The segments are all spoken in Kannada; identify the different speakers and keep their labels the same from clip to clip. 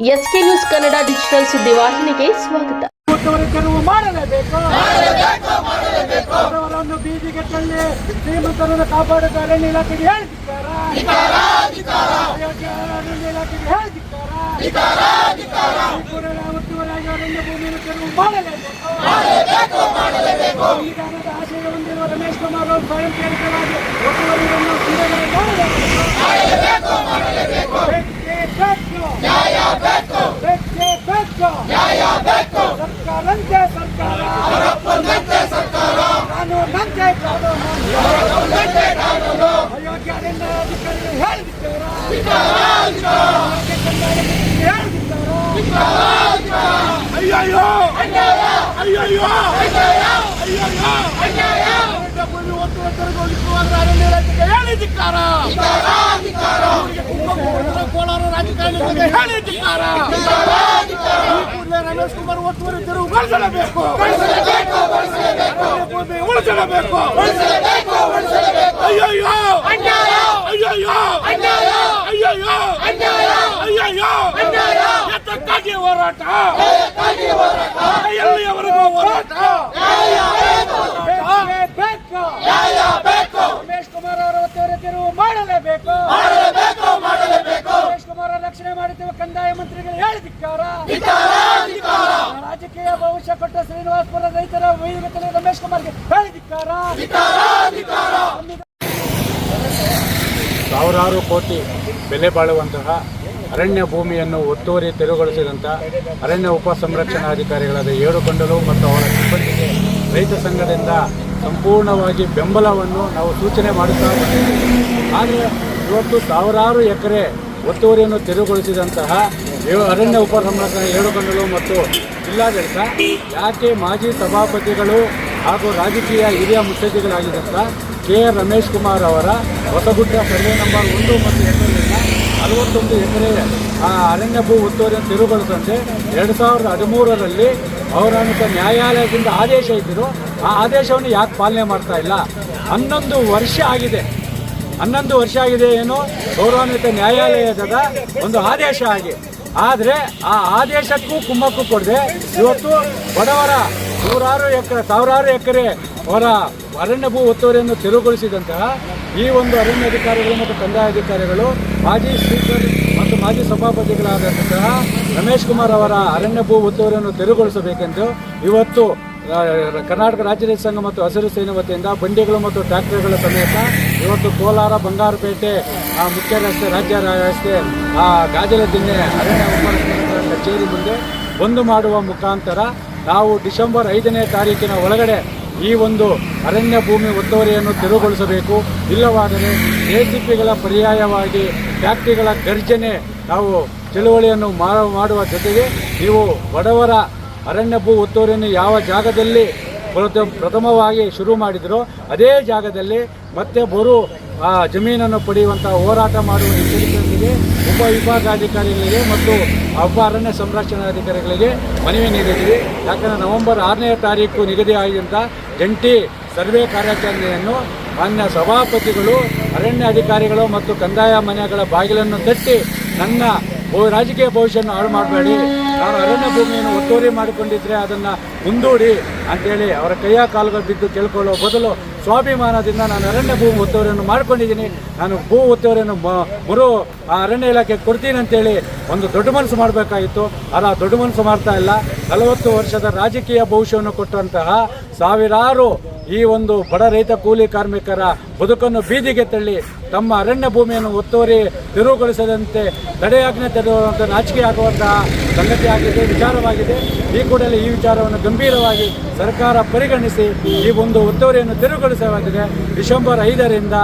Speaker 1: ಎಸ್ಕೆ ನ್ಯೂಸ್ ಕನ್ನಡ ಡಿಜಿಟಲ್ ಸುದ್ದಿವಾಹಿನಿಗೆ ಸ್ವಾಗತ.
Speaker 2: ಕೊಟ್ಟವರು ಕೆಲವು ಮಾಡಲೇಬೇಕು ಅವರನ್ನು ಬೀದಿಗೆ ತಳ್ಳಿ ಶ್ರೀಮಂತರನ್ನು ಕಾಪಾಡುವ ಅರಣ್ಯ ಇಲಾಖೆಗೆ ಹೇಳ್ತಿದ್ದಾರ? ಅರಣ್ಯ ಇಲಾಖೆಗೆ ಹೇಳ್ತಿದ್ದಾರ? ಕೂಡಲೇ ಒತ್ತುವರಿಯಾಗಿ ಅರಣ್ಯ ಭೂಮಿಯನ್ನು ತೆರವು ಮಾಡಲೇಬೇಕು ಸಂವಿಧಾನದ ಆಶಯ ಹೊಂದಿರುವ ರಮೇಶ್ ಕುಮಾರ್ ಅವರು ಸ್ವಯಂ ಪ್ರೇರಿತರಾಗಿ ಒತ್ತುವರಿಯನ್ನು ಬಿಡುಗಡೆ ಮಾಡಲೇಬೇಕು ಬೇಕೇ ಬೇಕು ಬೇಕೇ ಬೇಕು ಸರ್ಕಾರಂತೆ ಸರ್ಕಾರ ಕಾನೂನಂತೆ ಕಾನೂನು ಅಯೋಗ್ಯ ಅರಣ್ಯ ಅಧಿಕಾರಿಗಳು ಹೇಳಿದ್ದಾರ
Speaker 3: ಅಯ್ಯಯ್ಯೋ! ಅಯ್ಯಯ್ಯೋ ಭೂಮಿ ಹೇಳಿದಿಕ್ಕಾರ ಕೋಲಾರ ಕೂಡಲೇ ರಮೇಶ್ ಕುಮಾರ್ ಒತ್ತುವರಿ ತೆರವು ಬಳಸಲೇಬೇಕು ಭೂಮಿ ಉಳಿಸಲೇಬೇಕು ಅಯ್ಯಯ್ಯೋ ಅಯ್ಯಯ್ಯೋ ಅಯ್ಯಯ್ಯೋ ಅಯ್ಯಯ್ಯೋ ಎತ್ತಕ್ಕಾಗಿ ಹೋರಾಟ. ಎಲ್ಲಿಯವರೆಗೂ ಹೋರಾಟ?
Speaker 2: ಬೇಕು ರಮೇಶ್ ಕುಮಾರ್ ಅವರ ಒತ್ತುವರಿ ತೆರವು ಮಾಡಲೇಬೇಕು. ರಮೇಶ್ ಕುಮಾರ್ ಅವರ ರಕ್ಷಣೆ ಮಾಡುತ್ತಿರುವ ಕಂದಾಯ ಮಂತ್ರಿಗಳು ಹೇಳಿದಿಕ್ಕಾರ. ರಾಜಕೀಯ ಭವಿಷ್ಯ ಕೊಟ್ಟ ಶ್ರೀನಿವಾಸಪುರ ರೈತರ ವೈದ್ಯಕತೆ ರಮೇಶ್ ಕುಮಾರ್ಗೆ ಹೇಳಿದಿಕ್ಕಾರ.
Speaker 4: ಸಾವಿರಾರು ಕೋಟಿ ಬೆಲೆ ಬಾಳುವಂತಹ ಅರಣ್ಯ ಭೂಮಿಯನ್ನು ಒತ್ತುವರಿ ತೆರವುಗೊಳಿಸಿದಂಥ ಅರಣ್ಯ ಉಪ ಸಂರಕ್ಷಣಾಧಿಕಾರಿಗಳಾದ ಏಳುಕೊಂಡಲು ಮತ್ತು ಅವರ ಸಿಬ್ಬಂದಿಗೆ ರೈತ ಸಂಘದಿಂದ ಸಂಪೂರ್ಣವಾಗಿ ಬೆಂಬಲವನ್ನು ನಾವು ಸೂಚನೆ ಮಾಡುತ್ತಾ ಆದರೆ ಇವತ್ತು ಸಾವಿರಾರು ಎಕರೆ ಒತ್ತುವರಿಯನ್ನು ತೆರವುಗೊಳಿಸಿದಂತಹ ಏಳು ಅರಣ್ಯ ಉಪ ಸಂರಕ್ಷಣೆ ಏಳುಕೊಂಡಲು ಮತ್ತು ಜಿಲ್ಲಾಡಳಿತ, ಯಾಕೆ ಮಾಜಿ ಸಭಾಪತಿಗಳು ಹಾಗೂ ರಾಜಕೀಯ ಹಿರಿಯ ಮುತ್ಸದ್ದಿಗಳಾಗಿದ್ದಂಥ ಕೆ ಆರ್ ರಮೇಶ್ ಕುಮಾರ್ ಅವರ ಹೊಸಗುಡ್ಡ ಸರ್ವೆ ನಂಬರ್ ಒಂದು ಮತ್ತು ಎರಡರಿಂದ ಅರವತ್ತೊಂದು ಎಕರೆ, ಆ, ಅರಣ್ಯ ಭೂ ಒತ್ತುವರಿಯನ್ನು ತೆರವುಗೊಳಿಸಂತೆ ಎರಡು ಸಾವಿರದ ಹದಿಮೂರರಲ್ಲಿ ಅವರನ್ನು ನ್ಯಾಯಾಲಯದಿಂದ ಆದೇಶ ಇದ್ದರು ಆ ಆದೇಶವನ್ನು ಯಾಕೆ ಪಾಲನೆ ಮಾಡ್ತಾ ಇಲ್ಲ? ಹನ್ನೊಂದು ವರ್ಷ ಆಗಿದೆ. ಹನ್ನೊಂದು ವರ್ಷ ಆಗಿದೆ ಏನು? ಗೌರವಾನ್ವಿತ ನ್ಯಾಯಾಲಯದ ಒಂದು ಆದೇಶ ಆಗಿ. ಆದರೆ ಆ ಆದೇಶಕ್ಕೂ ಕುಮ್ಮಕ್ಕು ಕೊಡದೆ. ಇವತ್ತು ಬಡವರ ನೂರಾರು ಎಕರೆ, ಸಾವಿರಾರು ಎಕರೆ ಅವರ ಅರಣ್ಯ ಭೂ ಒತ್ತುವರಿಯನ್ನು ತೆರವುಗೊಳಿಸಿದಂತಹ ಈ ಒಂದು ಅರಣ್ಯ ಅಧಿಕಾರಿಗಳು ಮತ್ತು ಕಂದಾಯ ಅಧಿಕಾರಿಗಳು, ಮಾಜಿ ಸ್ಪೀಕರ್ ಮತ್ತು ಮಾಜಿ ಸಭಾಪತಿಗಳಾದಂತಹ ರಮೇಶ್ ಕುಮಾರ್ ಅವರ ಅರಣ್ಯ ಭೂ ಒತ್ತುವರಿಯನ್ನು ತೆರವುಗೊಳಿಸಬೇಕೆಂದು ಇವತ್ತು ಕರ್ನಾಟಕ ರಾಜ್ಯ ಸಂಘ ಮತ್ತು ಹಸಿರು ಸೇನೆ ವತಿಯಿಂದ ಬಂಡಿಗಳು ಮತ್ತು ಟ್ರ್ಯಾಕ್ಟರ್ಗಳ ಸಮೇತ ಇವತ್ತು ಕೋಲಾರ ಬಂಗಾರಪೇಟೆ, ಆ ಮುಖ್ಯ ರಸ್ತೆ, ರಾಜ್ಯ ರಸ್ತೆ, ಆ ಗಾಜಲ ದಿನ್ನೆ ಅರಣ್ಯ ಕಚೇರಿ ಮುಂದೆ ಬಂದು ಮಾಡುವ ಮುಖಾಂತರ ನಾವು ಡಿಸೆಂಬರ್ ಐದನೇ ತಾರೀಕಿನ ಒಳಗಡೆ ಈ ಒಂದು ಅರಣ್ಯ ಭೂಮಿ ಒತ್ತುವರಿಯನ್ನು ತೆರವುಗೊಳಿಸಬೇಕು. ಇಲ್ಲವಾದರೆ ಎಸಿಪಿಗಳ ಪರ್ಯಾಯವಾಗಿ ಫ್ಯಾಕ್ಟ್ರಿಗಳ ಗರ್ಜನೆ ನಾವು ಚಳುವಳಿಯನ್ನು ಮಾಡುವ ಜೊತೆಗೆ ನೀವು ಬಡವರ ಅರಣ್ಯ ಭೂ ಒತ್ತುವರಿಯನ್ನು ಯಾವ ಜಾಗದಲ್ಲಿ ಪ್ರಥ- ಪ್ರಥಮವಾಗಿ ಶುರು ಮಾಡಿದರೋ ಅದೇ ಜಾಗದಲ್ಲಿ ಮತ್ತೆ ಬರು, ಆ, ಜಮೀನನ್ನು ಪಡೆಯುವಂಥ ಹೋರಾಟ ಮಾಡುವ ಎಚ್ಚರಿಕೆಯೊಂದಿಗೆ ಉಪ ವಿಭಾಗಾಧಿಕಾರಿಗಳಿಗೆ ಮತ್ತು ಉಪ ಅರಣ್ಯ ಸಂರಕ್ಷಣಾಧಿಕಾರಿಗಳಿಗೆ ಮನವಿ ನೀಡಿದ್ದೀವಿ ಯಾಕಂದರೆ ನವೆಂಬರ್ ಆರನೇ ತಾರೀಕು ನಿಗದಿ ಆಗಿದ್ದಂಥ ಜಂಟಿ ಸರ್ವೆ ಕಾರ್ಯಾಚರಣೆಯನ್ನು ಮಾನ್ಯ ಸಭಾಪತಿಗಳು, ಅರಣ್ಯ ಅಧಿಕಾರಿಗಳು ಮತ್ತು ಕಂದಾಯ ಮನೆಗಳ ಬಾಗಿಲನ್ನು ತಟ್ಟಿ ನನ್ನ ರಾಜಕೀಯ ಭವಿಷ್ಯವನ್ನು ಹಾಳು ಮಾಡಬೇಡಿ. ನಾನು ಅರಣ್ಯ ಭೂಮಿಯನ್ನು ಒತ್ತುವರಿ ಮಾಡಿಕೊಂಡಿದ್ರೆ ಅದನ್ನು ಮುಂದೂಡಿ ಅಂತೇಳಿ ಅವರ ಕೈಯ ಕಾಲುಗಳು ಬಿದ್ದು ಕೇಳ್ಕೊಳ್ಳೋ ಬದಲು ಸ್ವಾಭಿಮಾನದಿಂದ ನಾನು ಅರಣ್ಯ ಭೂಮಿ ಒತ್ತುವರಿಯನ್ನು ಮಾಡ್ಕೊಂಡಿದ್ದೀನಿ. ನಾನು ಭೂ ಒತ್ತುವರಿಯನ್ನು ಮರು ಆ ಅರಣ್ಯ ಇಲಾಖೆ ಕೊಡ್ತೀನಿ ಅಂತೇಳಿ ಒಂದು ದೊಡ್ಡ ಮನಸ್ಸು ಮಾಡಬೇಕಾಗಿತ್ತು. ಆ ದೊಡ್ಡ ಮನಸ್ಸು ಮಾಡ್ತಾ ಇಲ್ಲ. ನಲವತ್ತು ವರ್ಷದ ರಾಜಕೀಯ ಭವಿಷ್ಯವನ್ನು ಕೊಟ್ಟಂತಹ ಸಾವಿರಾರು ಈ ಒಂದು ಬಡ ರೈತ ಕೂಲಿ ಕಾರ್ಮಿಕರ ಬದುಕನ್ನು ಬೀದಿಗೆ ತಳ್ಳಿ ತಮ್ಮ ಅರಣ್ಯ ಭೂಮಿಯನ್ನು ಒತ್ತುವರಿ ತೆರವುಗೊಳಿಸದಂತೆ ತಡೆಯಾಜ್ಞೆ ತೆರವುವಂಥ ನಾಚಿಕೆ ಆಗುವಂತಹ ಸಂಗತಿ ಆಗಿದೆ, ವಿಚಾರವಾಗಿದೆ. ಈ ಕೂಡಲೇ ಈ ವಿಚಾರವನ್ನು ಗಂಭೀರವಾಗಿ ಸರ್ಕಾರ ಪರಿಗಣಿಸಿ ಈ ಒಂದು ಒತ್ತುವರಿಯನ್ನು ತೆರವುಗೊಳಿಸಲಾಗಿದೆ. ಡಿಸೆಂಬರ್ ಐದರಿಂದ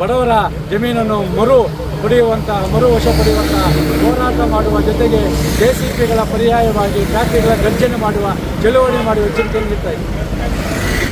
Speaker 4: ಬಡವರ ಜಮೀನನ್ನು ಮರು ಪಡೆಯುವಂತಹ ಮರು ವಶ ಪಡೆಯುವಂತಹ ಹೋರಾಟ ಮಾಡುವ ಜೊತೆಗೆ ಜೆ ಸಿ ಪಿಗಳ ಪರ್ಯಾಯವಾಗಿ ಫ್ಯಾಕ್ಟ್ರಿಗಳ ಗರ್ಜನೆ ಮಾಡುವ, ಚಳುವಳಿ ಮಾಡುವ ಎಚ್ಚರಿಕೆ ನೀಡ್ತಾ ಇದೆ